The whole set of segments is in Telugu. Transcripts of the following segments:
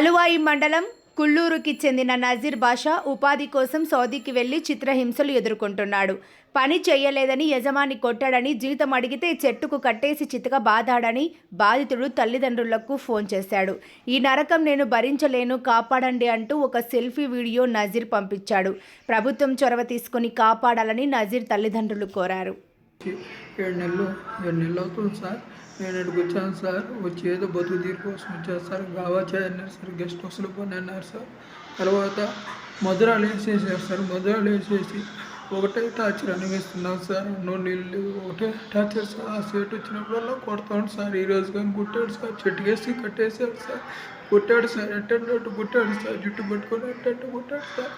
అలువాయి మండలం కుల్లూరుకి చెందిన నజీర్ బాషా ఉపాధి కోసం సౌదీకి వెళ్ళి చిత్రహింసలు ఎదుర్కొంటున్నాడు. పని చేయలేదని యజమాని కొట్టాడని జీతం అడిగితే చెట్టుకు కట్టేసి చితక బాధాడని బాధితుడు తల్లిదండ్రులకు ఫోన్ చేశాడు. ఈ నరకం నేను భరించలేను కాపాడండి అంటూ ఒక సెల్ఫీ వీడియో నజీర్ పంపించాడు. ప్రభుత్వం చొరవ తీసుకుని కాపాడాలని నజీర్ తల్లిదండ్రులు కోరారు. ఏడు నెలలు ఏడు నెలలు అవుతుంది సార్. నేను ఇక్కడికి వచ్చాను సార్. వచ్చి ఏదో బతుకు తీరు కోసం వచ్చాను సార్. గావా అన్నారు సార్. గెస్ట్ హౌస్లో పని అన్నారు సార్. తర్వాత మధురాలు వేసేసారు సార్? మధురాలు వేసేసి ఒకటే టార్చర్ అనిపిస్తున్నాం సార్. ఎన్నో నీళ్ళు ఒకటే టార్చర్ సార్. ఆ సేట్ వచ్చినప్పుడల్లా కొడతాడు సార్. ఈరోజు కానీ కుట్టాడు సార్. చెట్టుకేసి కట్టేశాడు సార్. కొట్టాడు సార్. ఎట్టంటే కొట్టాడు సార్. జుట్టు పట్టుకొని ఎట్టంటే కొట్టాడు సార్.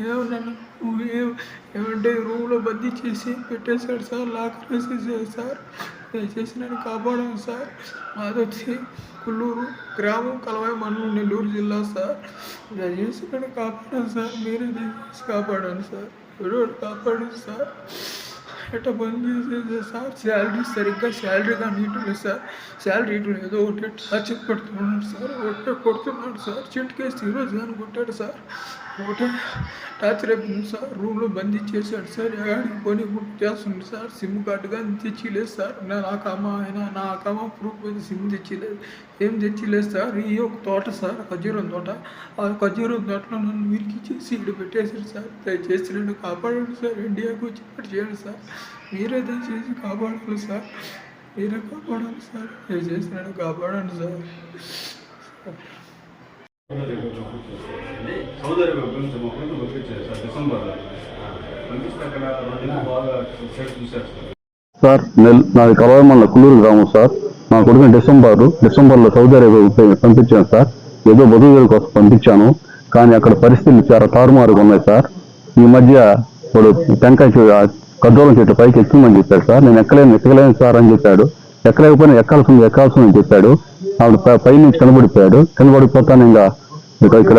ఏమన్నాను నన్ను ఏమంటే రూమ్లో బద్దీ చేసి పెట్టేశాడు సార్ లాకర్ వేసేసాడు సార్. దయచేసి నన్ను కాపాడాను సార్. మాది వచ్చి కుల్లూరు గ్రామం కలవాయి మండలం నెల్లూరు జిల్లా సార్. దయచేసి నన్ను కాపాడాను సార్. మీరే దయచేసి కాపాడాను సార్. ఎవరో ఒకరు కాపాడండి సార్. ఎట్ట బంద్ చేసేది సార్? శాలరీ సరిగ్గా శాలరీ కానీ ఇవ్వలేదు సార్. శాలరీ ఇటు ఏదో ఒకటి టచ్ పెడుతున్నాడు సార్. ఒకటే కొడుతున్నాడు సార్. చెట్టుకేసి ఈరోజు కానీ కొట్టాడు సార్? ఒకటే టార్చర్ సార్ రూమ్లో బందీ చేశాడు సార్. ఎక్కడికి కొని బుక్ చేస్తుంది సార్. సిమ్ కార్డు కానీ తెచ్చిలేదు సార్. నా అమ్మ ఆయన నా అమ్మ ప్రూఫ్ అయితే సిమ్ తెచ్చిలేదు. ఏం తెచ్చిలేదు సార్? ఈ ఒక తోట సార్ ఖజూరం తోట. ఆ ఖజూరం తోటలో నన్ను విరికిచ్చేసి ఇక్కడ పెట్టేశారు సార్. దయచేసి నన్ను కాపాడండి సార్. ఇండియాకు వచ్చి చేయండి సార్. మీరే దయచేసి కాపాడాలి సార్. మీరే కాపాడాలి సార్. దయచేసి నన్ను కాపాడండి సార్. సౌదీ అరేబియా గురించి మా ఫ్రెండ్ పంపించారు సార్ డిసెంబర్లో పంపిస్తే అక్కడ రెండు బాగా సెట్ చూశారు సార్ నెల్ నాది కలవమల్ల కుల్లూరు గ్రామం సార్. మా కొడుకు డిసెంబర్ డిసెంబర్లో సౌదీ అరేబియా పంపించాను సార్. ఏదో బతుకుదేరు కోసం పంపించాను. కానీ అక్కడ పరిస్థితులు చాలా తారుమారుగా ఉన్నాయి సార్. ఈ మధ్య ఇప్పుడు టెంకాయ కద్దోలం చెట్టు పైకి ఎక్కమని చెప్పాడు సార్. నేను ఎక్కలేను ఎక్కలేను సార్ అని చెప్పాడు. ఎక్కలేకపోయినా ఎక్కాల్సింది ఎక్కాల్సిందని చెప్పాడు. ఆవిడ పై- పై నుంచి కనబడిపోయాడు. కనబడిపోతాను ఇంకా ఇక ఇక్కడ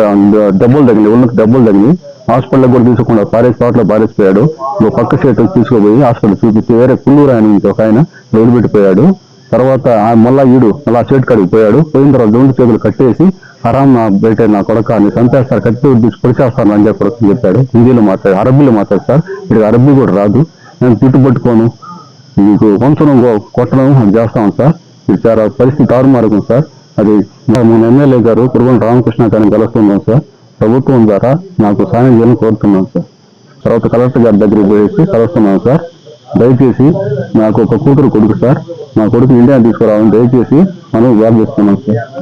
డబ్బులు తగిలి ఉన్నకు డబ్బులు తగిలి హాస్పిటల్ కూడా తీసుకోకుండా పారేసి తోటలో పారేసిపోయాడు. ఇంకో పక్క సీట్ తీసుకుపోయి హాస్పిటల్ చూపించి వేరే కుల్లూరు ఆయన ఇంకొక ఒక ఆయన వదిలిపెట్టిపోయాడు తర్వాత ఆ మళ్ళా ఈడు మళ్ళా చేటు కాడికి పోయాడు. పోయిన తర్వాత రెండు చేతులు కట్టేసి హరామ్ నా బయట నా కొడక అని చంపేస్తారు కట్టి తీసి పొడిచేస్తాను అని చెప్పి చెప్పాడు. హిందీలో మాట్లాడు అరబీలో మాట్లాడతారు సార్. ఇక్కడ అరబీ కూడా రాదు. నేను తిట్టు పట్టుకోను. మీకు కొంచెం కొట్టడం చేస్తాం సార్. ఇది చాలా పరిస్థితి తారుమారుకుంది సార్. అది మన ఎమ్మెల్యే గారు కురుగొండ రామకృష్ణ గారిని కలుస్తున్నాం సార్. ప్రభుత్వం ద్వారా నాకు సాయం చేయాలని కోరుతున్నాం సార్. తర్వాత కలెక్టర్ గారి దగ్గరికి పోయేసి కలుస్తున్నాం సార్. దయచేసి నాకు ఒక కూతురు కొడుకు సార్. నా కొడుకు ఇండియా తీసుకురావాలని దయచేసి మనం ప్రార్థిస్తున్నాం సార్.